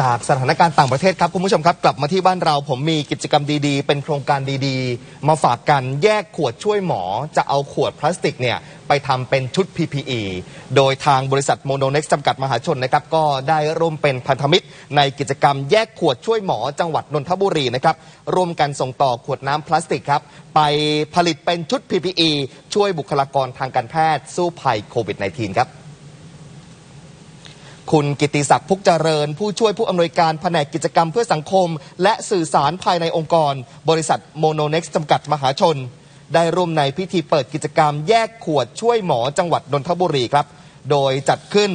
จากสถานการณ์ต่างประเทศครับคุณผู้ชมครับ กลับมาที่บ้านเราผมมีกิจกรรมดีๆ เป็นโครงการดีๆ มาฝากกันแยกขวดช่วยหมอ จะเอาขวดพลาสติกเนี่ยไปทำเป็นชุด PPE โดยทางบริษัทโมโนเน็กซ์จำกัดมหาชนนะครับก็ได้ร่วมเป็นพันธมิตร ในกิจกรรมแยกขวดช่วยหมอจังหวัดนนทบุรีนะครับร่วมกันส่งต่อขวดน้ำพลาสติกครับไปผลิตเป็นชุด PPE ช่วยบุคลากรทางการแพทย์สู้ภัยโควิด -19 ครับ คุณกิติศักดิ์พุกเจริญ ผู้ช่วยผู้อำนวยการแผนกกิจกรรมเพื่อสังคม และสื่อสารภายในองค์กร บริษัทโมโนเน็กซ์จำกัดมหาชน ได้ร่วมในพิธีเปิดกิจกรรมแยกขวดช่วยหมอจังหวัดนนทบุรีครับ โดยจัดขึ้น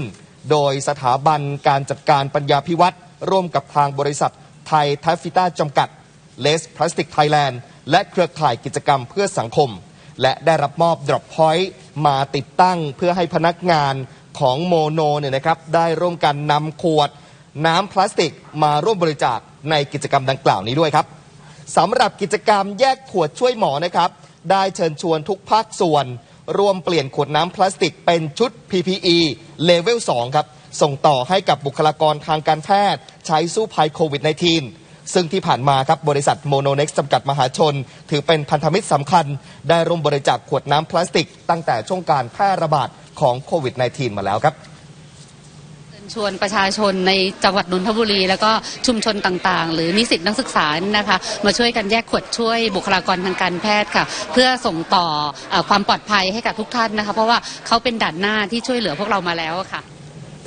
โดยสถาบันการจัดการปัญญาพิวัตรร่วมกับทางบริษัทไทยทัฟฟิต้าจำกัดเลสพลาสติกไทยแลนด์และเครือข่ายกิจกรรมเพื่อสังคม และได้รับมอบดรอปพอยต์มาติดตั้งเพื่อให้พนักงาน ของโมโนเนี่ยนะครับได้ร่วมกันนำขวดน้ำพลาสติกมาร่วมบริจาคในกิจกรรมดังกล่าวนี้ด้วยครับสำหรับกิจกรรมแยกขวดช่วยหมอนะครับ ได้เชิญชวนทุกภาคส่วน รวมเปลี่ยนขวดน้ำพลาสติกเป็นชุด PPE เลเวล2ครับ ส่งต่อให้กับบุคลากรทางการแพทย์ ใช้สู้ภัยโควิด -19 ซึ่งที่ผ่านมาครับบริษัทโมโนเน็กซ์จำกัดมหาชน ถือเป็นพันธมิตรสำคัญ ได้ร่วมบริจาคขวดน้ำพลาสติก ตั้งแต่ช่วงการแพร่ระบาดของโควิด -19 มาแล้วครับเชิญชวนประชาชนในจังหวัดนนทบุรี แล้วก็ชุมชนต่างๆ หรือนิสิตนักศึกษานะคะมาช่วยกันแยกขวดช่วยบุคลากรทางการแพทย์ค่ะ เพื่อส่งต่ออความปลอดภัยให้กับทุกท่านนะคะ เพราะว่าเขาเป็นด่านหน้าที่ช่วยเหลือพวกเรามาแล้วค่ะ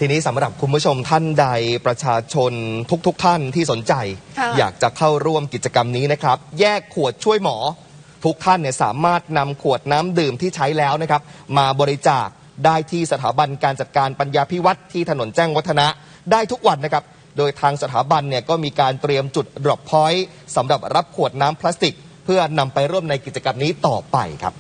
ทีนี้สำหรับคุณผู้ชมท่านใดประชาชนทุกๆทท่านที่สนใจ ค่ะ อยากจะเข้าร่วมกิจกรรมนี้นะครับ แยกขวดช่วยหมอ ทุกท่านเนี่ยสามารถนำขวดน้ำดื่มที่ใช้แล้วนะครับ มาบริจาคได้ที่สถาบันการจัดการปัญญาพิวัตรที่ถนนแจ้งวัฒนะได้ทุกวันนะครับ โดยทางสถาบันเนี่ยก็มีการเตรียมจุด drop point สำหรับรับขวดน้ำพลาสติก เพื่อนำไปร่วมในกิจกรรมนี้ต่อไปครับ